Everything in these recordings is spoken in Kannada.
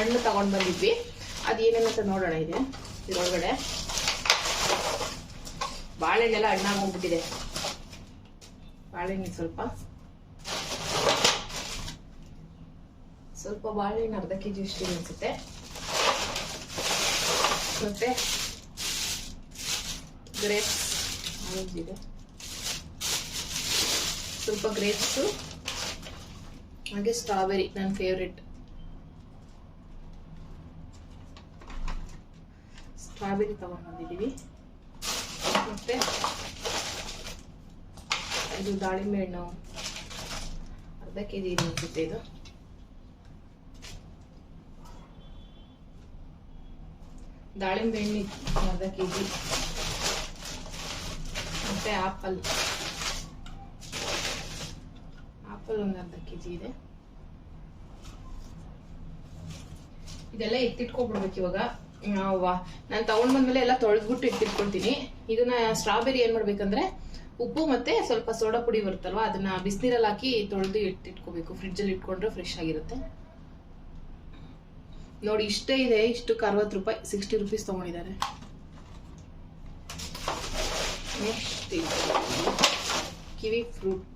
ಹಣ್ಣು ತಗೊಂಡ್ ಬಂದಿದ್ವಿ. ಅದು ಏನೇನಂತ ನೋಡೋಣ ಇದೆ, ಇದ್ರೊಳಗಡೆ. ಬಾಳೆಹಣ್ಣೆಲ್ಲ ಹಣ್ಣಾಗಿ ಹೋಗ್ಬಿಟ್ಟಿದೆ ಬಾಳೆಹಣ್ಣು ಸ್ವಲ್ಪ. ಸ್ವಲ್ಪ ಬಾಳೆಹಣ್ಣು ಅರ್ಧ ಕೆ ಜಿ ಇಷ್ಟು ಅನ್ಸುತ್ತೆ. ಮತ್ತೆ ಗ್ರೇಪ್ಸ್ ಇದೆ. ಸ್ವಲ್ಪ ಗ್ರೇಪ್ಸು ಹಾಗೆ ಸ್ಟ್ರಾಬೆರಿ ನನ್ನ ಫೇವ್ರೆಟ್ ಸ್ಟ್ರಾಬೆರಿ ತಗೊಂಡು ಬಂದಿದ್ದೀವಿ ಮತ್ತೆ ಇದು ದಾಳಿಂಬೆ ಹಣ್ಣು. ಅರ್ಧ ಕೆ ಜಿ ಅನಿಸುತ್ತೆ ಇದು. ದಾಳಿಂಬೆ ಹಣ್ಣು ಅರ್ಧ ಕೆ ಜಿ ಮತ್ತೆ ಆಪಲ್. ಆಪಲ್ ಒಂದು ಅರ್ಧ ಕೆ ಜಿ ಇದೆ. ಇದೆಲ್ಲ ಎತ್ತಿಟ್ಕೊಬಿಡ್ಬೇಕು ಇವಾಗ. ನಾನು ತಗೊಂಡ್ ಬಂದ್ಮೇಲೆ ಎಲ್ಲ ತೊಳೆದ್ಬಿಟ್ಟು ಇಟ್ಟಿಟ್ಕೊಳ್ತೀನಿ. ಇದನ್ನ ಸ್ಟ್ರಾಬೆರಿ ಏನ್ ಮಾಡ್ಬೇಕಂದ್ರೆ, ಉಪ್ಪು ಮತ್ತೆ ಸ್ವಲ್ಪ ಸೋಡಾ ಪುಡಿ ಬರುತ್ತಲ್ವಾ, ಅದನ್ನ ಬಿಸಿನೀರಲ್ಲಿ ಹಾಕಿ ತೊಳೆದು ಫ್ರಿಡ್ಜ್ ಫ್ರಿಡ್ಜಲ್ಲಿ ಇಟ್ಕೊಂಡ್ರೆ ಫ್ರೆಶ್ ಆಗಿರುತ್ತೆ. ನೋಡಿ, ಇಷ್ಟೇ ಇದೆ. ಇಷ್ಟಕ್ಕೆ ಅರವತ್ತು ರೂಪಾಯಿ ಸಿಕ್ಸ್ಟಿ ರುಪೀಸ್ ತಗೊಂಡಿದ್ದಾರೆ. Next kiwi fruit.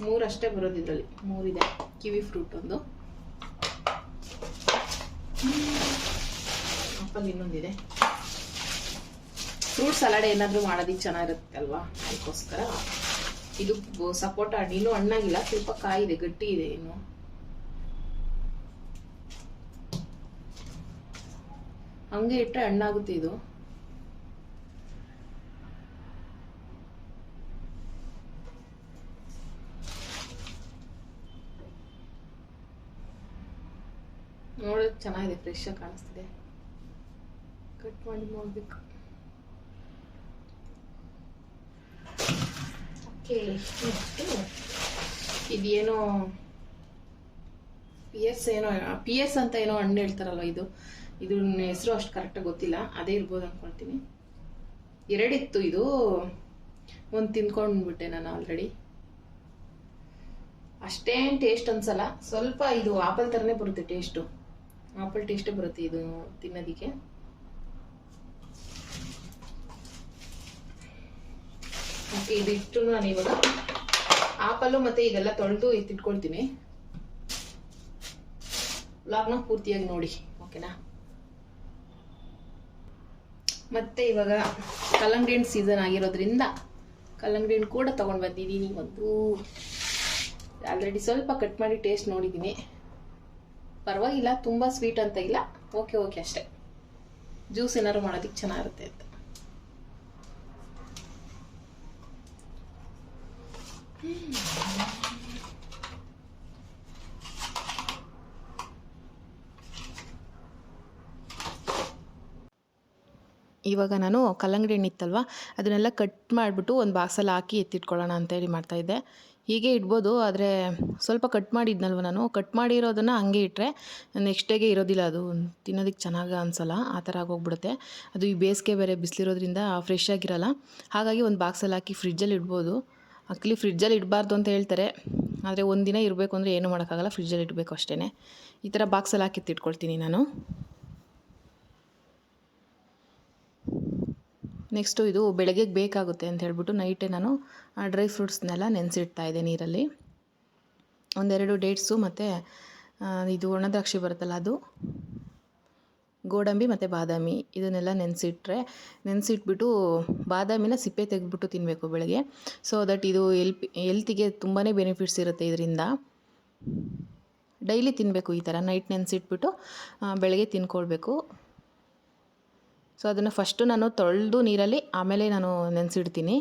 ಮೂರಷ್ಟೇ ಬರೋದು ಇದರಲ್ಲಿ. ಮೂರಿದೆ. ಕಿವಿ ಫ್ರೂಟ್ ಒಂದು. ಆಪಲ್ ಇನ್ನೊಂದಿದೆ. ಫ್ರೂಟ್ ಸಲಾಡ್ ಏನಾದರೂ ಮಾಡೋದಕ್ಕೆ ಚೆನ್ನಾಗಿರುತ್ತೆ ಅಲ್ವಾ ಅದಕ್ಕೋಸ್ಕರ. ಇದು ಸಪೋಟ ಹಣ್ಣು ಇನ್ನೂ ಹಣ್ಣಾಗಿಲ್ಲ, ಸ್ವಲ್ಪ ಕಾಯಿದೆ ಗಟ್ಟಿ ಇದೆ ಇನ್ನು. ಹಂಗೆ ಇಟ್ಟರೆ ಹಣ್ಣಾಗುತ್ತೆ ಇದು. ನೋಡೋಕೆ ಚೆನ್ನಾಗಿದೆ ಫ್ರೆಶ್ ಆಗಿ ಕಾಣಿಸ್ತಿದೆ. ಕಟ್ ಮಾಡಿ ನೋಡ್ಬೇಕು. ಓಕೆ ಇದೇನೋ ಪಿ ಎಸ್ ಏನೋ ಪಿ ಎಸ್ ಅಂತ ಏನೋ ಹಣ್ಣು ಹೇಳ್ತಾರಲ್ವ ಇದು? ಇದ್ರ ಹೆಸರು ಅಷ್ಟು ಕರೆಕ್ಟಾಗಿ ಗೊತ್ತಿಲ್ಲ, ಅದೇ ಇರ್ಬೋದು ಅನ್ಕೊಳ್ತೀನಿ. ಎರಡಿತ್ತು ಇದು. ಒಂದು ತಿನ್ಕೊಂಡ್ಬಿಟ್ಟೆ ನಾನು ಆಲ್ರೆಡಿ ಅಷ್ಟೇನು ಟೇಸ್ಟ್ ಅನ್ಸಲ್ಲ. ಸ್ವಲ್ಪ ಇದು ಆಪಲ್ ಥರನೇ ಬರುತ್ತೆ ಟೇಸ್ಟು ಆಪಲ್ ಟೇಸ್ಟ್ ಬರುತ್ತೆ ಇದು ತಿನ್ನೋದಕ್ಕೆ. ಓಕೆ ನಾನು ಇವಾಗ ಆಪಲ್ಲು ಮತ್ತೆ ಇದೆಲ್ಲ ತೊಳೆದು ಎತ್ತಿಟ್ಕೊಳ್ತೀನಿ ವ್ಲಾಗ್ನ ಪೂರ್ತಿಯಾಗಿ ನೋಡಿ ಓಕೆನಾ ಮತ್ತೆ ಇವಾಗ ಕಲ್ಲಂಗಡಿ ಹಣ್ಣು ಸೀಸನ್ ಆಗಿರೋದ್ರಿಂದ ಕಲ್ಲಂಗಡಿ ಹಣ್ಣು ಕೂಡ ತಗೊಂಡ್ ಬಂದಿದ್ದೀನಿ. ಒಂದು ಆಲ್ರೆಡಿ ಸ್ವಲ್ಪ ಕಟ್ ಮಾಡಿ ಟೇಸ್ಟ್ ನೋಡಿದ್ದೀನಿ. ಪರವಾಗಿಲ್ಲ, ತುಂಬ ಸ್ವೀಟ್ ಅಂತ ಇಲ್ಲ. ಓಕೆ ಓಕೆ ಅಷ್ಟೇ. ಜ್ಯೂಸ್ ಏನಾದ್ರು ಮಾಡೋದಕ್ಕೆ ಚೆನ್ನಾಗಿರುತ್ತೆ ಅಂತ. ಇವಾಗ ನಾನು ಕಲ್ಲಂಗಡಿ ಹಣ್ಣು ಇತ್ತಲ್ವ ಅದನ್ನೆಲ್ಲ ಕಟ್ ಮಾಡಿಬಿಟ್ಟು ಒಂದು ಬಾಕ್ಸಲ್ಲಿ ಹಾಕಿ ಎತ್ತಿಟ್ಕೊಳ್ಳೋಣ ಅಂತೇಳಿ ಮಾಡ್ತಾಯಿದ್ದೆ ಹೀಗೆ ಇಡ್ಬೋದು, ಆದರೆ ಸ್ವಲ್ಪ ಕಟ್ ಮಾಡಿದ್ನಲ್ವ ನಾನು. ಕಟ್ ಮಾಡಿರೋದನ್ನು ಹಂಗೆ ಇಟ್ಟರೆ ನೆಕ್ಸ್ಟ್ ಡೇಗೆ ಇರೋದಿಲ್ಲ ಅದು. ತಿನ್ನೋದಕ್ಕೆ ಚೆನ್ನಾಗಿ ಅನಿಸಲ್ಲ, ಆ ಥರ ಆಗೋಗ್ಬಿಡುತ್ತೆ. ಅದು ಈ ಬೇಸಿಗೆ ಬೇರೆ ಬಿಸಿಲಿರೋದ್ರಿಂದ ಫ್ರೆಶ್ ಆಗಿರಲ್ಲ. ಹಾಗಾಗಿ ಒಂದು ಬಾಕ್ಸಲ್ಲಿ ಹಾಕಿ ಫ್ರಿಜ್ಜಲ್ಲಿ ಇಡ್ಬೋದು. ಆ್ಯಕ್ಚುಲಿ ಫ್ರಿಜ್ಜಲ್ಲಿ ಇಡಬಾರ್ದು ಅಂತ ಹೇಳ್ತಾರೆ. ಆದರೆ ಒಂದಿನ ಇರಬೇಕು ಅಂದರೆ ಏನು ಮಾಡೋಕ್ಕಾಗಲ್ಲ ಫ್ರಿಡ್ಜಲ್ಲಿ ಇಡಬೇಕು ಅಷ್ಟೇ ಈ ಥರ ಬಾಕ್ಸಲ್ಲಿ ಹಾಕಿ ಇಟ್ಕೊಳ್ತೀನಿ ನಾನು. ನೆಕ್ಸ್ಟು ಇದು ಬೆಳಗ್ಗೆಗೆ ಬೇಕಾಗುತ್ತೆ ಅಂತ ಹೇಳ್ಬಿಟ್ಟು ನೈಟೇ ನಾನು ಡ್ರೈ ಫ್ರೂಟ್ಸ್ನೆಲ್ಲ ನೆನೆಸಿಡ್ತಾ ಇದ್ದೆ ನೀರಲ್ಲಿ. ಒಂದೆರಡು ಡೇಟ್ಸು ಮತ್ತು ಇದು ಒಣದ್ರಾಕ್ಷಿ ಬರುತ್ತಲ್ಲ ಅದು, ಗೋಡಂಬಿ ಮತ್ತು ಬಾದಾಮಿ ಇದನ್ನೆಲ್ಲ ನೆನೆಸಿಟ್ರೆ, ನೆನೆಸಿಟ್ಬಿಟ್ಟು ಬಾದಾಮಿನ ಸಿಪ್ಪೆ ತೆಗೆದ್ಬಿಟ್ಟು ತಿನ್ನಬೇಕು ಬೆಳಗ್ಗೆ. ಸೊ ದಟ್ ಇದು ಎಲ್ಪ್ ಎಲ್ತಿಗೆ ತುಂಬಾ ಬೆನಿಫಿಟ್ಸ್ ಇರುತ್ತೆ ಇದರಿಂದ. ಡೈಲಿ ತಿನ್ನಬೇಕು ಈ ಥರ ನೈಟ್ ನೆನೆಸಿಟ್ಬಿಟ್ಟು ಬೆಳಗ್ಗೆ ತಿನ್ಕೊಳ್ಬೇಕು. ಸೊ ಅದನ್ನು ಫಸ್ಟು ನಾನು ತೊಳೆದು ನೀರಲ್ಲಿ ಆಮೇಲೆ ನಾನು ನೆನೆಸಿಡ್ತೀನಿ.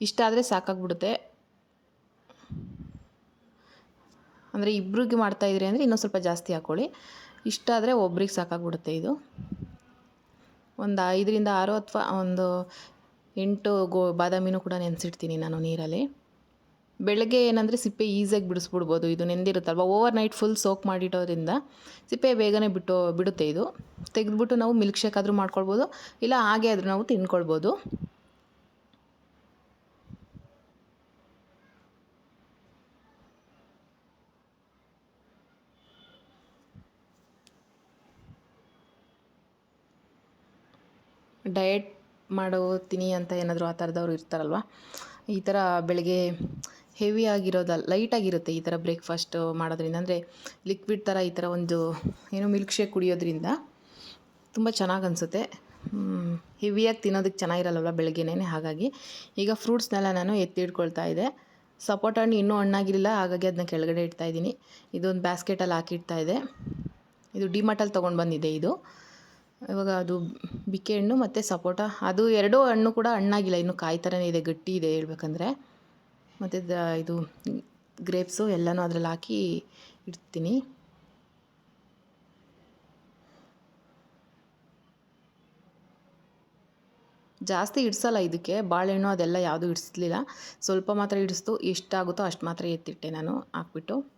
ಇಷ್ಟ ಆದರೆ ಸಾಕಾಗ್ಬಿಡುತ್ತೆ. ಅಂದರೆ ಮಾಡ್ತಾ ಮಾಡ್ತಾಯಿದ್ರಿ ಅಂದರೆ ಇನ್ನೂ ಸ್ವಲ್ಪ ಜಾಸ್ತಿ ಹಾಕ್ಕೊಳ್ಳಿ ಇಷ್ಟ ಆದರೆ ಒಬ್ರಿಗೆ ಸಾಕಾಗ್ಬಿಡುತ್ತೆ ಇದು. ಒಂದು ಐದರಿಂದ ಆರು ಅಥವಾ ಒಂದು ಎಂಟು ಗೋ, ಬಾದಾಮಿನೂ ಕೂಡ ನೆನೆಸಿಡ್ತೀನಿ ನಾನು ನೀರಲ್ಲಿ. ಬೆಳಗ್ಗೆ ಏನಂದರೆ ಸಿಪ್ಪೆ ಈಸಿಯಾಗಿ ಬಿಡಿಸ್ಬಿಡ್ಬೋದು. ಇದು ನೆಂದಿರುತ್ತಲ್ವ? ಓವರ್ ನೈಟ್ ಫುಲ್ ಸೋಕ್ ಮಾಡಿಡೋದ್ರಿಂದ ಸಿಪ್ಪೆ ಬೇಗನೆ ಬಿಟ್ಟು, ಬಿಡುತ್ತೆ ಇದು. ತೆಗೆದುಬಿಟ್ಟು ನಾವು ಮಿಲ್ಕ್ ಶೇಕ್ ಆದರೂ ಮಾಡ್ಕೊಳ್ಬೋದು. ಇಲ್ಲ ಹಾಗೆ ಆದರೂ ನಾವು ತಿನ್ಕೊಳ್ಬೋದು. ಡಯಟ್ ತಿನ್ನಿ ಅಂತ ಏನಾದರೂ ಆ ಥರದವ್ರು ಇರ್ತಾರಲ್ವ? ಈ ಥರ ಬೆಳಗ್ಗೆ ಹೆವಿ ಆಗಿರೋದಲ್ಲ ಲೈಟಾಗಿರುತ್ತೆ ಈ ಥರ ಬ್ರೇಕ್ಫಾಸ್ಟ್ ಮಾಡೋದ್ರಿಂದ. ಅಂದರೆ ಲಿಕ್ವಿಡ್ ಥರ ಈ ಥರ ಒಂದು, ಏನು ಮಿಲ್ಕ್ ಶೇಕ್ ಕುಡಿಯೋದ್ರಿಂದ ತುಂಬ ಚೆನ್ನಾಗಿ ಅನಿಸುತ್ತೆ. ಹೆವಿಯಾಗಿ ತಿನ್ನೋದಕ್ಕೆ ಚೆನ್ನಾಗಿರಲ್ಲವಲ್ಲ ಬೆಳಗ್ಗೆನೇ ಹಾಗಾಗಿ. ಈಗ ಫ್ರೂಟ್ಸ್ನೆಲ್ಲ ನಾನು ಎತ್ತಿಡ್ಕೊಳ್ತಾ ಇದ್ದೆ. ಸಪೋಟ ಹಣ್ಣು ಇನ್ನೂ ಹಣ್ಣಾಗಿರಲಿಲ್ಲ, ಹಾಗಾಗಿ ಅದನ್ನ ಕೆಳಗಡೆ ಇಡ್ತಾ ಇದ್ದೀನಿ. ಇದೊಂದು ಬ್ಯಾಸ್ಕೆಟಲ್ಲಿ ಹಾಕಿಡ್ತಾ ಇದೆ ಇದು ಡಿಮಟಲ್ಲಿ ತೊಗೊಂಡು ಬಂದಿದೆ ಇದು. ಇವಾಗ ಅದು ಬಿಕ್ಕೆ ಹಣ್ಣು ಮತ್ತು ಸಪೋಟ ಅದು ಎರಡೂ ಹಣ್ಣು ಕೂಡ ಹಣ್ಣಾಗಿಲ್ಲ, ಇನ್ನೂ ಕಾಯಿ ಥರನೇ ಇದೆ, ಗಟ್ಟಿ ಇದೆ ಹೇಳ್ಬೇಕಂದ್ರೆ. ಮತ್ತು ದ- ಇದು ಗ್ರೇಪ್ಸು ಎಲ್ಲನೂ ಅದರಲ್ಲಿ ಹಾಕಿ ಇಡ್ತೀನಿ. ಜಾಸ್ತಿ ಇಡ್ಸಲ್ಲ ಇದಕ್ಕೆ, ಬಾಳೆಹಣ್ಣು ಅದೆಲ್ಲ ಯಾವುದೂ ಇಡಿಸ್ಲಿಲ್ಲ. ಸ್ವಲ್ಪ ಮಾತ್ರ ಇಡಿಸ್ತು ಎಷ್ಟಾಗುತ್ತೋ ಅಷ್ಟು ಮಾತ್ರ ಎತ್ತಿಟ್ಟೆ ನಾನು, ಹಾಕ್ಬಿಟ್ಟು.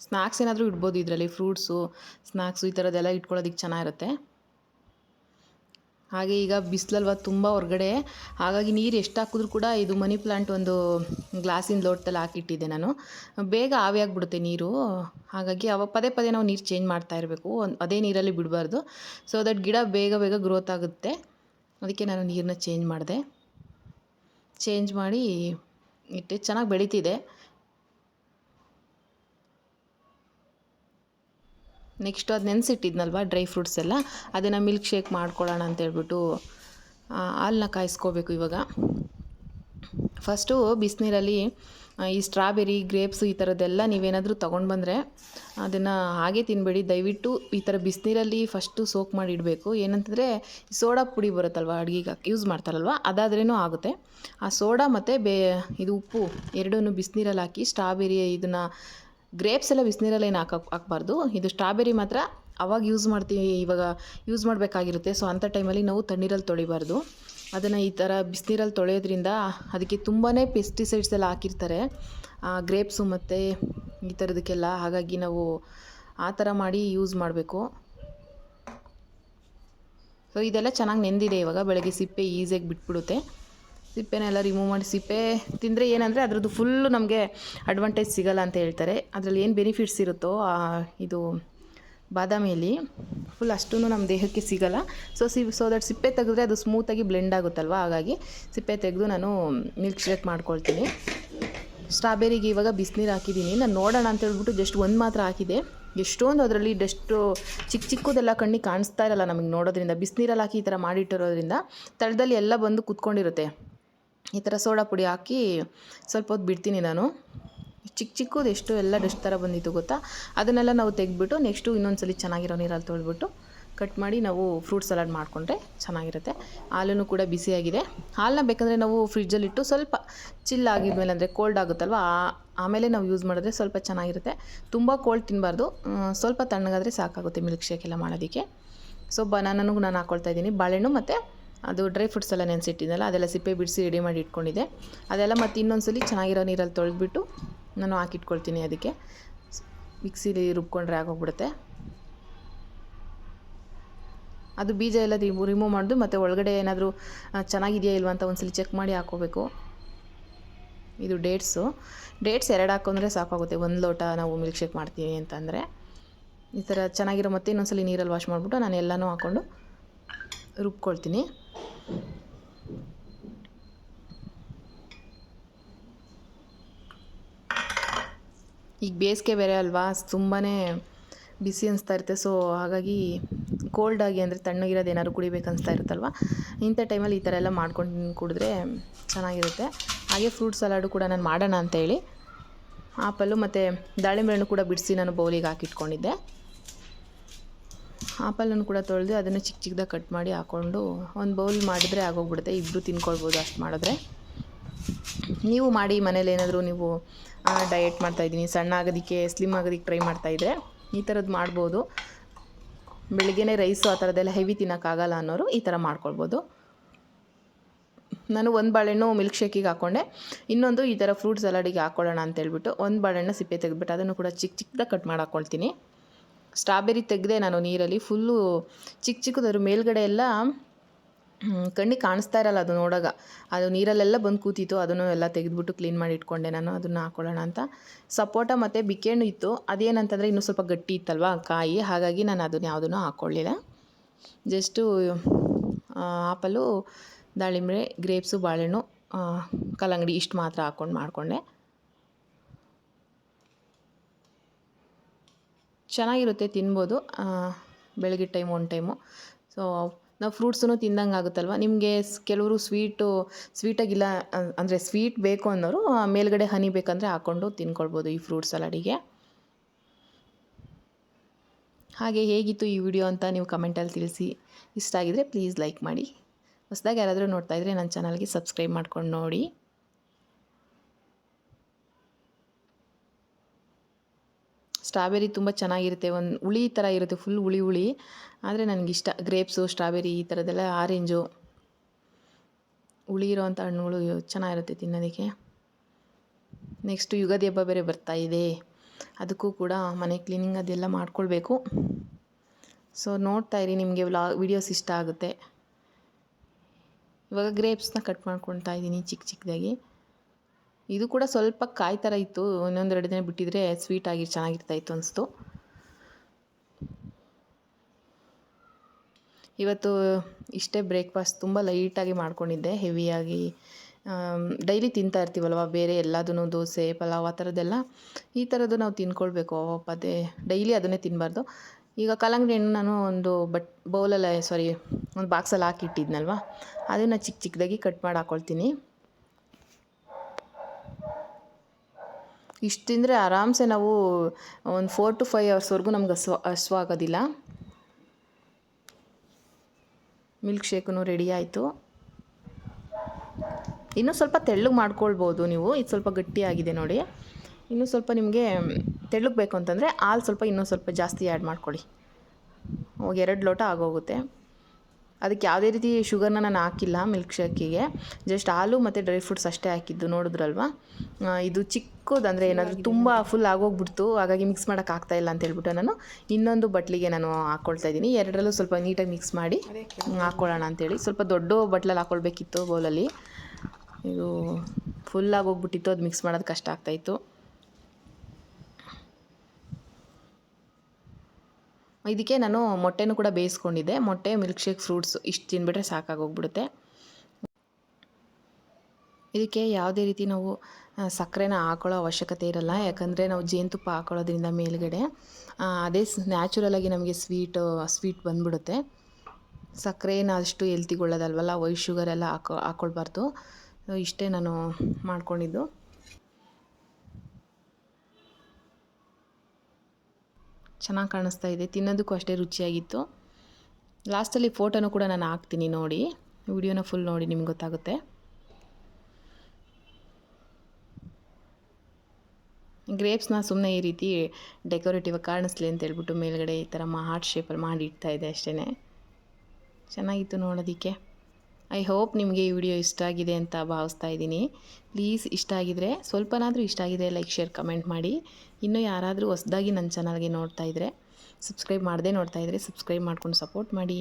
ಸ್ನ್ಯಾಕ್ಸ್ ಏನಾದರೂ ಇಡ್ಬೋದು ಇದರಲ್ಲಿ ಫ್ರೂಟ್ಸು ಸ್ನ್ಯಾಕ್ಸು ಈ ಥರದ್ದೆಲ್ಲ ಇಟ್ಕೊಳ್ಳೋದಕ್ಕೆ ಚೆನ್ನಾಗಿರುತ್ತೆ. ಹಾಗೆ ಈಗ ಬಿಸಿಲಲ್ವ ತುಂಬ ಹೊರಗಡೆ. ಹಾಗಾಗಿ ನೀರು ಎಷ್ಟು ಹಾಕಿದ್ರೂ ಕೂಡ ಇದು ಮನಿ ಪ್ಲಾಂಟ್ ಒಂದು ಗ್ಲಾಸಿನ ಲೋಟದಲ್ಲಿ ಹಾಕಿಟ್ಟಿದ್ದೆ ನಾನು. ಬೇಗ ಆವಿಯಾಗಿಬಿಡುತ್ತೆ ನೀರು. ಹಾಗಾಗಿ ಅವ ಪದೇ ಪದೇ ನಾವು ನೀರು ಚೇಂಜ್ ಮಾಡ್ತಾ ಇರಬೇಕು. ಅದೇ ನೀರಲ್ಲಿ ಬಿಡಬಾರ್ದು. ಸೊ ದಟ್ ಗಿಡ ಬೇಗ ಬೇಗ ಗ್ರೋತ್ ಆಗುತ್ತೆ. ಅದಕ್ಕೆ ನಾನು ನೀರನ್ನ ಚೇಂಜ್ ಮಾಡಿದೆ. ಚೇಂಜ್ ಮಾಡಿ ಇಟ್ಟೆ. ಚೆನ್ನಾಗಿ ಬೆಳೀತಿದೆ. ನೆಕ್ಸ್ಟು ಅದು ನೆನೆಸಿಟ್ಟಿದ್ನಲ್ವ ಡ್ರೈ ಫ್ರೂಟ್ಸ್ ಎಲ್ಲ ಅದನ್ನು ಮಿಲ್ಕ್ ಶೇಕ್ ಮಾಡ್ಕೊಳ್ಳೋಣ ಅಂತ ಹೇಳ್ಬಿಟ್ಟು ಆ, ಹಾಲನ್ನ ಕಾಯಿಸ್ಕೋಬೇಕು ಇವಾಗ. ಫಸ್ಟು ಬಿಸಿನೀರಲ್ಲಿ ಈ ಸ್ಟ್ರಾಬೆರಿ ಗ್ರೇಪ್ಸು ಈ ಥರದ್ದೆಲ್ಲ ನೀವೇನಾದರೂ ತೊಗೊಂಡು ಬಂದರೆ ಅದನ್ನು ಹಾಗೆ ತಿನ್ನಬೇಡಿ ದಯವಿಟ್ಟು ಈ ಥರ ಬಿಸಿನೀರಲ್ಲಿ ಫಸ್ಟು ಸೋಕ್ ಮಾಡಿ ಇಡಬೇಕು ಏನಂತಂದರೆ ಸೋಡಾ ಪುಡಿ ಬರುತ್ತಲ್ವ ಅಡುಗೆಗೆ ಯೂಸ್ ಮಾಡ್ತಾರಲ್ವ ಅದಾದ್ರೇನೂ ಆಗುತ್ತೆ. ಆ ಸೋಡಾ ಮತ್ತು ಬೇ ಇದು ಉಪ್ಪು ಎರಡನ್ನೂ ಬಿಸಿನೀರಲ್ಲಿ ಹಾಕಿ ಸ್ಟ್ರಾಬೆರಿ ಇದನ್ನು ಗ್ರೇಪ್ಸ್ ಎಲ್ಲ ಬಿಸಿನೀರಲ್ಲಿ ಏನು ಹಾಕಬಾರ್ದು. ಹಾಕ್ಬಾರ್ದು ಇದು ಸ್ಟ್ರಾಬೆರಿ ಮಾತ್ರ ಅವಾಗ ಯೂಸ್ ಮಾಡ್ತೀವಿ, ಇವಾಗ ಯೂಸ್ ಮಾಡಬೇಕಾಗಿರುತ್ತೆ. ಸೊ ಅಂಥ ಟೈಮಲ್ಲಿ ನಾವು ತಣ್ಣೀರಲ್ಲಿ ತೊಳಿಬಾರ್ದು. ಅದನ್ನು ಈ ಥರ ಬಿಸಿನೀರಲ್ಲಿ ತೊಳೆಯೋದ್ರಿಂದ ಅದಕ್ಕೆ ತುಂಬಾ ಪೆಸ್ಟಿಸೈಡ್ಸ್ ಎಲ್ಲ ಹಾಕಿರ್ತಾರೆ. ಗ್ರೇಪ್ಸು ಮತ್ತು ಈ ಥರದಕ್ಕೆಲ್ಲ ಹಾಗಾಗಿ ನಾವು ಆ ಥರ ಮಾಡಿ ಯೂಸ್ ಮಾಡಬೇಕು. ಸೊ ಇದೆಲ್ಲ ಚೆನ್ನಾಗಿ ನೆಂದಿದೆ ಇವಾಗ. ಬೆಳಗ್ಗೆ ಸಿಪ್ಪೆ ಈಸಿಯಾಗಿ ಬಿಟ್ಬಿಡುತ್ತೆ. ಸಿಪ್ಪೆನೆಲ್ಲ ರಿಮೂವ್ ಮಾಡಿ ಸಿಪ್ಪೆ ತಿಂದರೆ ಏನಂದರೆ ಅದರದ್ದು ಫುಲ್ಲು ನಮಗೆ ಅಡ್ವಾಂಟೇಜ್ ಸಿಗಲ್ಲ ಅಂತ ಹೇಳ್ತಾರೆ. ಅದರಲ್ಲಿ ಏನು ಬೆನಿಫಿಟ್ಸ್ ಇರುತ್ತೋ ಇದು ಬಾದಾಮಿಯಲ್ಲಿ ಫುಲ್ ಅಷ್ಟೂ ನಮ್ಮ ದೇಹಕ್ಕೆ ಸಿಗಲ್ಲ. ಸೊ ಸಿ ಸೊ ದಟ್ ಸಿಪ್ಪೆ ತೆಗೆದ್ರೆ ಅದು ಸ್ಮೂತಾಗಿ ಬ್ಲೆಂಡ್ ಆಗುತ್ತಲ್ವ? ಹಾಗಾಗಿ ಸಿಪ್ಪೆ ತೆಗೆದು ನಾನು ಮಿಲ್ಕ್ ಶೇಕ್ ಮಾಡ್ಕೊಳ್ತೀನಿ. ಸ್ಟ್ರಾಬೆರಿಗೆ ಇವಾಗ ಬಿಸಿನೀರು ಹಾಕಿದ್ದೀನಿ. ನಾನು ನೋಡೋಣ ಅಂತ ಹೇಳ್ಬಿಟ್ಟು ಜಸ್ಟ್ ಒಂದು ಮಾತ್ರ ಹಾಕಿದೆ. ಎಷ್ಟೊಂದು ಅದರಲ್ಲಿ ಡಸ್ಟು ಚಿಕ್ಕ ಚಿಕ್ಕದೆಲ್ಲ ಕಣ್ಣಿಗೆ ಕಾಣಿಸ್ತಾ ಇರಲ್ಲ ನಮಗೆ ನೋಡೋದ್ರಿಂದ. ಬಿಸಿನೀರಲ್ಲಿ ಹಾಕಿ ಈ ಥರ ಮಾಡಿಟ್ಟಿರೋದ್ರಿಂದ ತಳದಲ್ಲಿ ಎಲ್ಲ ಬಂದು ಕುತ್ಕೊಂಡಿರುತ್ತೆ. ಈ ಥರ ಸೋಡಾ ಪುಡಿ ಹಾಕಿ ಸ್ವಲ್ಪ ಹೊತ್ತು ಬಿಡ್ತೀನಿ ನಾನು. ಚಿಕ್ಕ ಚಿಕ್ಕದು ಎಷ್ಟು ಎಲ್ಲ ಡಸ್ಟ್ ಥರ ಬಂದಿತ್ತು ಗೊತ್ತಾ? ಅದನ್ನೆಲ್ಲ ನಾವು ತೆಗೆದ್ಬಿಟ್ಟು ನೆಕ್ಸ್ಟು ಇನ್ನೊಂದು ಸಲ ಚೆನ್ನಾಗಿರೋ ನೀರಲ್ಲಿ ತೊಳೆದ್ಬಿಟ್ಟು ಕಟ್ ಮಾಡಿ ನಾವು ಫ್ರೂಟ್ ಸಲಾಡ್ ಮಾಡಿಕೊಂಡ್ರೆ ಚೆನ್ನಾಗಿರುತ್ತೆ. ಹಾಲೂ ಕೂಡ ಬಿಸಿಯಾಗಿದೆ. ಹಾಲನ್ನ ಬೇಕಂದರೆ ನಾವು ಫ್ರಿಜ್ಜಲ್ಲಿಟ್ಟು ಸ್ವಲ್ಪ ಚಿಲ್ ಆಗಿದ್ಮೇಲೆ ಅಂದರೆ ಕೋಲ್ಡ್ ಆಗುತ್ತಲ್ವ? ಆಮೇಲೆ ನಾವು ಯೂಸ್ ಮಾಡಿದ್ರೆ ಸ್ವಲ್ಪ ಚೆನ್ನಾಗಿರುತ್ತೆ. ತುಂಬ ಕೋಲ್ಡ್ ತಿನ್ನಬಾರ್ದು ಸ್ವಲ್ಪ ತಣ್ಣಗಾದರೆ ಸಾಕಾಗುತ್ತೆ ಮಿಲ್ಕ್ ಶೇಕ್ ಎಲ್ಲ ಮಾಡೋದಕ್ಕೆ. ಸೊ ಬನಾನೂ ನಾನು ಹಾಕ್ಕೊಳ್ತಾ ಇದ್ದೀನಿ. ಬಾಳೆಹಣ್ಣು ಮತ್ತು ಅದು ಡ್ರೈ ಫ್ರೂಟ್ಸ್ ಎಲ್ಲ ನೆನೆಸಿಟ್ಟಿದ್ದಲ್ಲ ಅದೆಲ್ಲ ಸಿಪ್ಪೆ ಬಿಡಿಸಿ ರೆಡಿ ಮಾಡಿ ಇಟ್ಕೊಂಡಿದ್ದೆ. ಅದೆಲ್ಲ ಮತ್ತು ಇನ್ನೊಂದ್ಸಲಿ ಚೆನ್ನಾಗಿರೋ ನೀರಲ್ಲಿ ತೊಳೆದ್ಬಿಟ್ಟು ನಾನು ಹಾಕಿಟ್ಕೊಳ್ತೀನಿ ಅದಕ್ಕೆ. ಮಿಕ್ಸಿಲಿ ರುಬ್ಕೊಂಡ್ರೆ ಆಗೋಗ್ಬಿಡುತ್ತೆ. ಅದು ಬೀಜ ಎಲ್ಲ ರಿಮೂ ರಿಮೂವ್ ಮಾಡೋದು ಮತ್ತು ಒಳಗಡೆ ಏನಾದರೂ ಚೆನ್ನಾಗಿದೆಯಾ ಇಲ್ವಾ ಅಂತ ಒಂದ್ಸಲಿ ಚೆಕ್ ಮಾಡಿ ಹಾಕೋಬೇಕು ಇದು ಡೇಟ್ಸು ಡೇಟ್ಸ್ ಎರಡು ಹಾಕೊಂಡ್ರೆ ಸಾಕಾಗುತ್ತೆ. ಒಂದು ಲೋಟ ನಾವು ಮಿಲ್ಕ್ ಶೇಕ್ ಮಾಡ್ತೀವಿ ಅಂತಂದರೆ. ಈ ಥರ ಚೆನ್ನಾಗಿರೋ ಮತ್ತೆ ಇನ್ನೊಂದ್ಸಲಿ ನೀರಲ್ಲಿ ವಾಶ್ ಮಾಡಿಬಿಟ್ಟು ನಾನು ಎಲ್ಲನೂ ಹಾಕ್ಕೊಂಡು ರುಬ್ಕೊಳ್ತೀನಿ. ಈಗ ಬೇಸಿಗೆ ಬೇರೆ ಅಲ್ವಾ? ತುಂಬಾ ಬಿಸಿ ಅನಿಸ್ತಾ ಇರುತ್ತೆ. ಸೊ ಹಾಗಾಗಿ ಕೋಲ್ಡ್ ಆಗಿ ಅಂದರೆ ತಣ್ಣಗಿರೋದು ಏನಾದ್ರು ಕುಡಿಬೇಕು ಅನಿಸ್ತಾ ಇರುತ್ತಲ್ವ? ಇಂಥ ಟೈಮಲ್ಲಿ ಈ ಥರ ಎಲ್ಲ ಮಾಡ್ಕೊಂಡು ಕುಡಿದ್ರೆ ಚೆನ್ನಾಗಿರುತ್ತೆ. ಹಾಗೆ ಫ್ರೂಟ್ ಸಲಾಡು ಕೂಡ ನಾನು ಮಾಡೋಣ ಅಂತ ಹೇಳಿ. ಆಪಲ್ಲು ಮತ್ತು ದಾಳಿಂಬೆ ಹಣ್ಣು ಕೂಡ ಬಿಡಿಸಿ ನಾನು ಬೌಲಿಗೆ ಹಾಕಿಟ್ಕೊಂಡಿದ್ದೆ. ಆಪಲನ್ನು ಕೂಡ ತೊಳೆದು ಅದನ್ನು ಚಿಕ್ಕ ಚಿಕ್ಕದಾಗಿ ಕಟ್ ಮಾಡಿ ಹಾಕ್ಕೊಂಡು ಒಂದು ಬೌಲ್ ಮಾಡಿದರೆ ಆಗೋಗ್ಬಿಡುತ್ತೆ. ಇಬ್ಬರು ತಿನ್ಕೊಳ್ಬೋದು ಅಷ್ಟು ಮಾಡಿದ್ರೆ. ನೀವು ಮಾಡಿ ಮನೇಲಿ ಏನಾದರೂ ನೀವು ಡಯಟ್ ಮಾಡ್ತಾಯಿದ್ದೀನಿ ಸಣ್ಣ ಆಗೋದಕ್ಕೆ ಸ್ಲಿಮ್ ಆಗೋದಕ್ಕೆ ಟ್ರೈ ಮಾಡ್ತಾಯಿದ್ರೆ ಈ ಥರದ್ದು ಮಾಡ್ಬೋದು. ಬೆಳಿಗ್ಗೆನೇ ರೈಸು ಆ ಥರದ್ದೆಲ್ಲ ಹೆವಿ ತಿನ್ನೋಕ್ಕಾಗಲ್ಲ ಅನ್ನೋರು ಈ ಥರ ಮಾಡ್ಕೊಳ್ಬೋದು. ನಾನು ಒಂದು ಬಾಳೆಹಣ್ಣು ಮಿಲ್ಕ್ ಶೇಕಿಗೆ ಹಾಕ್ಕೊಂಡೆ ಇನ್ನೊಂದು ಈ ಥರ ಫ್ರೂಟ್ ಸಲಾಡಿಗೆ ಹಾಕ್ಕೊಳ್ಳೋಣ ಅಂತ ಹೇಳ್ಬಿಟ್ಟು ಒಂದು ಬಾಳೆಹಣ್ಣು ಸಿಪ್ಪೆ ತೆಗೆದ್ಬಿಟ್ಟು ಅದನ್ನು ಕೂಡ ಚಿಕ್ಕ ಚಿಕ್ಕದಾಗಿ ಕಟ್ ಮಾಡಿ ಹಾಕ್ಕೊಳ್ತೀನಿ ಸ್ಟ್ರಾಬೆರಿ ತೆಗೆದೆ ನಾನು ನೀರಲ್ಲಿ ಫುಲ್ಲು ಚಿಕ್ಕ ಚಿಕ್ಕದವ್ರು ಮೇಲ್ಗಡೆ ಎಲ್ಲ ಕಣ್ಣಿಗೆ ಕಾಣಿಸ್ತಾ ಇರಲ್ಲ ಅದು ನೋಡಾಗ. ಅದು ನೀರಲ್ಲೆಲ್ಲ ಬಂದು ಕೂತಿತ್ತು, ಅದನ್ನು ಎಲ್ಲ ತೆಗೆದುಬಿಟ್ಟು ಕ್ಲೀನ್ ಮಾಡಿ ಇಟ್ಕೊಂಡೆ ನಾನು, ಅದನ್ನು ಹಾಕೊಳ್ಳೋಣ ಅಂತ. ಸಪೋಟ ಮತ್ತು ಬಿಕೆಹಣ್ಣು ಇತ್ತು. ಅದೇನಂತಂದರೆ ಇನ್ನೂ ಸ್ವಲ್ಪ ಗಟ್ಟಿ ಇತ್ತಲ್ವ ಕಾಯಿ, ಹಾಗಾಗಿ ನಾನು ಅದನ್ನು ಯಾವುದನ್ನು ಹಾಕ್ಕೊಳ್ಳಿಲ್ಲ ಜಸ್ಟು ಆಪಲು ದಾಳಿಂಬೆ ಗ್ರೇಪ್ಸು, ಬಾಳೆಹಣ್ಣು ಕಲ್ಲಂಗಡಿ ಇಷ್ಟು ಮಾತ್ರ ಹಾಕ್ಕೊಂಡು ಮಾಡಿಕೊಂಡೆ. ಚೆನ್ನಾಗಿರುತ್ತೆ ತಿನ್ಬೋದು. ಬೆಳಗ್ಗೆ ಟೈಮ್ ಒನ್ ಟೈಮು ಸೊ ನಾವು ಫ್ರೂಟ್ಸೂ ತಿಂದಂಗೆ ಆಗುತ್ತಲ್ವ? ನಿಮಗೆ ಕೆಲವರು ಸ್ವೀಟು ಸ್ವೀಟಾಗಿಲ್ಲ ಅಂದರೆ ಸ್ವೀಟ್ ಬೇಕು ಅನ್ನೋರು ಮೇಲುಗಡೆ ಹನಿ ಬೇಕಂದರೆ ಹಾಕ್ಕೊಂಡು ತಿನ್ಕೊಳ್ಬೋದು ಈ ಫ್ರೂಟ್ ಸಲಾಡಿಗೆ ಹಾಗೆ ಹೇಗಿತ್ತು ಈ ವಿಡಿಯೋ ಅಂತ ನೀವು ಕಮೆಂಟಲ್ಲಿ ತಿಳಿಸಿ. ಇಷ್ಟ ಆಗಿದರೆ ಪ್ಲೀಸ್ ಲೈಕ್ ಮಾಡಿ. ಹೊಸದಾಗಿ ಯಾರಾದರೂ ನೋಡ್ತಾ ಇದ್ದರೆ ನನ್ನ ಚಾನಲ್ಗೆ ಸಬ್ಸ್ಕ್ರೈಬ್ ಮಾಡ್ಕೊಂಡು ನೋಡಿ. ಸ್ಟ್ರಾಬೆರಿ ತುಂಬ ಚೆನ್ನಾಗಿರುತ್ತೆ. ಒಂದು ಹುಳಿ ಥರ ಇರುತ್ತೆ ಫುಲ್ ಹುಳಿ ಹುಳಿ. ಆದರೆ ನನಗಿಷ್ಟ ಗ್ರೇಪ್ಸು ಸ್ಟ್ರಾಬೆರಿ ಈ ಥರದ್ದೆಲ್ಲ ಆರೆಂಜು ಹುಳಿ ಇರೋವಂಥ ಹಣ್ಣುಗಳು ಚೆನ್ನಾಗಿರುತ್ತೆ ತಿನ್ನೋದಕ್ಕೆ. ನೆಕ್ಸ್ಟು ಯುಗಾದಿ ಹಬ್ಬ ಬೇರೆ ಬರ್ತಾ ಇದೆ. ಅದಕ್ಕೂ ಕೂಡ ಮನೆ ಕ್ಲೀನಿಂಗ್ ಅದೆಲ್ಲ ಮಾಡ್ಕೊಳ್ಬೇಕು. ಸೊ ನೋಡ್ತಾ ಇರಿ ನಿಮಗೆ ವ್ಲಾ ವಿಡಿಯೋಸ್ ಇಷ್ಟ ಆಗುತ್ತೆ. ಇವಾಗ ಗ್ರೇಪ್ಸ್ನ ಕಟ್ ಮಾಡ್ಕೊಳ್ತಾ ಇದ್ದೀನಿ ಚಿಕ್ಕ ಚಿಕ್ಕದಾಗಿ ಇದು ಕೂಡ ಸ್ವಲ್ಪ ಕಾಯಿ ಥರ ಇತ್ತು ಇನ್ನೊಂದೆರಡು ದಿನ ಬಿಟ್ಟಿದ್ರೆ ಸ್ವೀಟ್ ಆಗಿ ಚೆನ್ನಾಗಿರ್ತಾ ಇತ್ತು ಅನಿಸ್ತು. ಇವತ್ತು ಇಷ್ಟೇ ಬ್ರೇಕ್ಫಾಸ್ಟ್ ತುಂಬ ಲೈಟಾಗಿ ಮಾಡ್ಕೊಂಡಿದ್ದೆ ಹೆವಿಯಾಗಿ ಡೈಲಿ ತಿಂತಾ ಇರ್ತೀವಲ್ವ, ಬೇರೆ ಎಲ್ಲದೂ ದೋಸೆ, ಪಲಾವ್ ಆ ಥರದ್ದೆಲ್ಲ ಈ ಥರದ್ದು ನಾವು ತಿನ್ಕೊಳ್ಬೇಕು ಪದೇ ಡೈಲಿ ಅದನ್ನೇ ತಿನ್ನಬಾರ್ದು ಈಗ ಕಲ್ಲಂಗಡಿ ಹಣ್ಣು ನಾನು ಒಂದು ಬಟ್ ಬೌಲಲ್ಲ ಸಾರಿ ಒಂದು ಬಾಕ್ಸಲ್ಲಿ ಹಾಕಿಟ್ಟಿದ್ನಲ್ವ, ಅದನ್ನು ಚಿಕ್ಕ ಚಿಕ್ಕದಾಗಿ ಕಟ್ ಮಾಡಿ ಹಾಕ್ಕೊಳ್ತೀನಿ ಇಷ್ಟು ತಿಂದರೆ ಆರಾಮ್ಸೆ ನಾವು ಒಂದು ಫೋರ್ ಟು ಫೈವ್ ಅವರ್ಸ್ವರೆಗೂ ನಮ್ಗೆ ಹಸ್ವ ಹಸ್ವಾಗೋದಿಲ್ಲ ಮಿಲ್ಕ್ ಶೇಕೂ ರೆಡಿ ಆಯಿತು. ಇನ್ನೂ ಸ್ವಲ್ಪ ತೆಳ್ಳಗೆ ಮಾಡ್ಕೊಳ್ಬೋದು ನೀವು. ಇದು ಸ್ವಲ್ಪ ಗಟ್ಟಿಯಾಗಿದೆ ನೋಡಿ. ಇನ್ನೂ ಸ್ವಲ್ಪ ನಿಮಗೆ ತೆಳ್ಳಗೆ ಬೇಕು ಅಂತಂದರೆ ಹಾಲು ಸ್ವಲ್ಪ ಇನ್ನೂ ಸ್ವಲ್ಪ ಜಾಸ್ತಿ ಆ್ಯಡ್ ಮಾಡ್ಕೊಳ್ಳಿ. ಎರಡು ಲೋಟ ಆಗೋಗುತ್ತೆ. ಅದಕ್ಕೆ ಯಾವುದೇ ರೀತಿ ಶುಗರ್ನ ನಾನು ಹಾಕಿಲ್ಲ ಮಿಲ್ಕ್ ಶೇಕಿಗೆ ಜಸ್ಟ್ ಹಾಲು ಮತ್ತು ಡ್ರೈ ಫ್ರೂಟ್ಸ್ ಅಷ್ಟೇ ಹಾಕಿದ್ದು ನೋಡಿದ್ರಲ್ವ? ಇದು ಚಿಕ್ಕದು ಅಂದರೆ ಏನಾದರೂ ತುಂಬ ಫುಲ್ ಆಗೋಗ್ಬಿಡ್ತು. ಹಾಗಾಗಿ ಮಿಕ್ಸ್ ಮಾಡೋಕೆ ಆಗ್ತಾ ಇಲ್ಲ ಅಂತ ಹೇಳ್ಬಿಟ್ಟು ನಾನು ಇನ್ನೊಂದು ಬಟ್ಲಿಗೆ ನಾನು ಹಾಕ್ಕೊಳ್ತಾ ಇದ್ದೀನಿ. ಎರಡರಲ್ಲೂ ಸ್ವಲ್ಪ ನೀಟಾಗಿ ಮಿಕ್ಸ್ ಮಾಡಿ ಹಾಕ್ಕೊಳ್ಳೋಣ ಅಂತೇಳಿ. ಸ್ವಲ್ಪ ದೊಡ್ಡ ಬಟ್ಲಲ್ಲಿ ಹಾಕ್ಕೊಳ್ಬೇಕಿತ್ತು ಬೌಲಲ್ಲಿ ಇದು ಫುಲ್ ಆಗೋಗ್ಬಿಟ್ಟಿತ್ತು. ಅದು ಮಿಕ್ಸ್ ಮಾಡೋದು ಕಷ್ಟ ಆಗ್ತಾಯಿತ್ತು ಇದಕ್ಕೆ ನಾನು ಮೊಟ್ಟೆನೂ ಕೂಡ ಬೇಯಿಸ್ಕೊಂಡಿದ್ದೆ. ಮೊಟ್ಟೆ ಮಿಲ್ಕ್ ಶೇಕ್ ಫ್ರೂಟ್ಸ್ ಇಷ್ಟು ತಿಂದುಬಿಟ್ರೆ ಸಾಕಾಗೋಗ್ಬಿಡುತ್ತೆ. ಇದಕ್ಕೆ ಯಾವುದೇ ರೀತಿ ನಾವು ಸಕ್ಕರೆನ ಹಾಕೊಳ್ಳೋ ಅವಶ್ಯಕತೆ ಇರಲ್ಲ. ಯಾಕಂದರೆ ನಾವು ಜೇನುತುಪ್ಪ ಹಾಕೊಳ್ಳೋದ್ರಿಂದ ಮೇಲುಗಡೆ ಅದೇ ನ್ಯಾಚುರಲಾಗಿ ನಮಗೆ ಸ್ವೀಟು, ಸ್ವೀಟ್ ಬಂದ್ಬಿಡುತ್ತೆ. ಸಕ್ಕರೆನ ಅಷ್ಟು ಎಲ್ತಿಗೊಳ್ಳೋದಲ್ವಲ್ಲ ವೈಟ್ ಶುಗರ್ ಎಲ್ಲ ಹಾಕೋ, ಹಾಕೊಳ್ಬಾರ್ದು. ಇಷ್ಟೇ ನಾನು ಮಾಡ್ಕೊಂಡಿದ್ದು. ಚೆನ್ನಾಗಿ ಕಾಣಿಸ್ತಾ ಇದೆ. ತಿನ್ನೋದಕ್ಕೂ ಅಷ್ಟೇ ರುಚಿಯಾಗಿತ್ತು. ಲಾಸ್ಟಲ್ಲಿ ಫೋಟೋನು ಕೂಡ ನಾನು ಹಾಕ್ತೀನಿ ನೋಡಿ. ವಿಡಿಯೋನ ಫುಲ್ ನೋಡಿ, ನಿಮ್ಗೆ ಗೊತ್ತಾಗುತ್ತೆ. ಗ್ರೇಪ್ಸ್ನ ಸುಮ್ಮನೆ ಈ ರೀತಿ ಡೆಕೋರೇಟಿವ್ ಕಾಣಿಸ್ಲಿ ಅಂತ ಹೇಳ್ಬಿಟ್ಟು ಮೇಲ್ಗಡೆ ಈ ಥರ ಹಾರ್ಟ್ ಶೇಪಲ್ಲಿ ಮಾಡಿ ಇಡ್ತಾ ಇದೆ ಅಷ್ಟೇ ಚೆನ್ನಾಗಿತ್ತು ನೋಡೋದಕ್ಕೆ. ಐ ಹೋಪ್ ನಿಮಗೆ ಈ ವಿಡಿಯೋ ಇಷ್ಟ ಆಗಿದೆ ಅಂತ ಭಾವಿಸ್ತಾ ಇದ್ದೀನಿ. ಪ್ಲೀಸ್ ಇಷ್ಟ ಆಗಿದ್ರೆ, ಸ್ವಲ್ಪನಾದರೂ ಇಷ್ಟ ಆಗಿದೆ ಲೈಕ್ ಶೇರ್ ಕಮೆಂಟ್ ಮಾಡಿ. ಇನ್ನೂ ಯಾರಾದರೂ ಹೊಸ್ದಾಗಿ ನನ್ನ ಚಾನಲ್ಗೆ ನೋಡ್ತಾ ಇದ್ದರೆ ಸಬ್ಸ್ಕ್ರೈಬ್ ಮಾಡದೇ ನೋಡ್ತಾ ಇದ್ದರೆ ಸಬ್ಸ್ಕ್ರೈಬ್ ಮಾಡ್ಕೊಂಡು ಸಪೋರ್ಟ್ ಮಾಡಿ.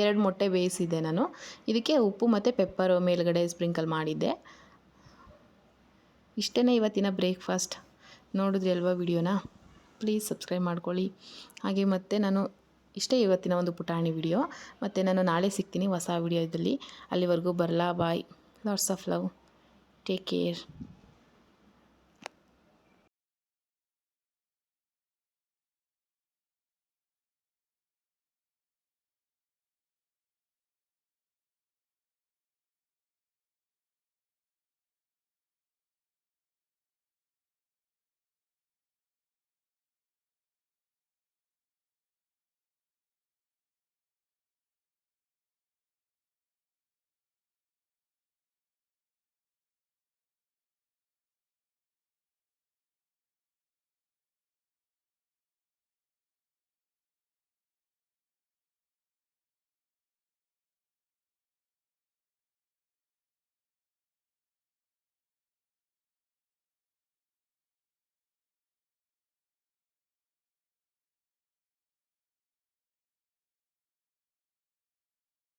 ಎರಡು ಮೊಟ್ಟೆ ಬೇಯಿಸಿದ್ದೆ ನಾನು. ಇದಕ್ಕೆ ಉಪ್ಪು ಮತ್ತು ಪೆಪ್ಪರ್ ಮೇಲುಗಡೆ ಸ್ಪ್ರಿಂಕಲ್ ಮಾಡಿದ್ದೆ. ಇಷ್ಟೇ ಇವತ್ತಿನ ಬ್ರೇಕ್ಫಾಸ್ಟ್ ನೋಡಿದ್ರಿ ಅಲ್ವಾ ವಿಡಿಯೋನ? ಪ್ಲೀಸ್ ಸಬ್ಸ್ಕ್ರೈಬ್ ಮಾಡ್ಕೊಳ್ಳಿ. ಹಾಗೆ ಮತ್ತೆ ನಾನು ಇಷ್ಟೇ ಇವತ್ತಿನ ಒಂದು ಪುಟಾಣಿ ವಿಡಿಯೋ. ಮತ್ತು ನಾನು ನಾಳೆ ಸಿಗ್ತೀನಿ ಹೊಸ ವಿಡಿಯೋದಲ್ಲಿ. ಅಲ್ಲಿವರೆಗೂ ಬರಲಾ bye lots of love take care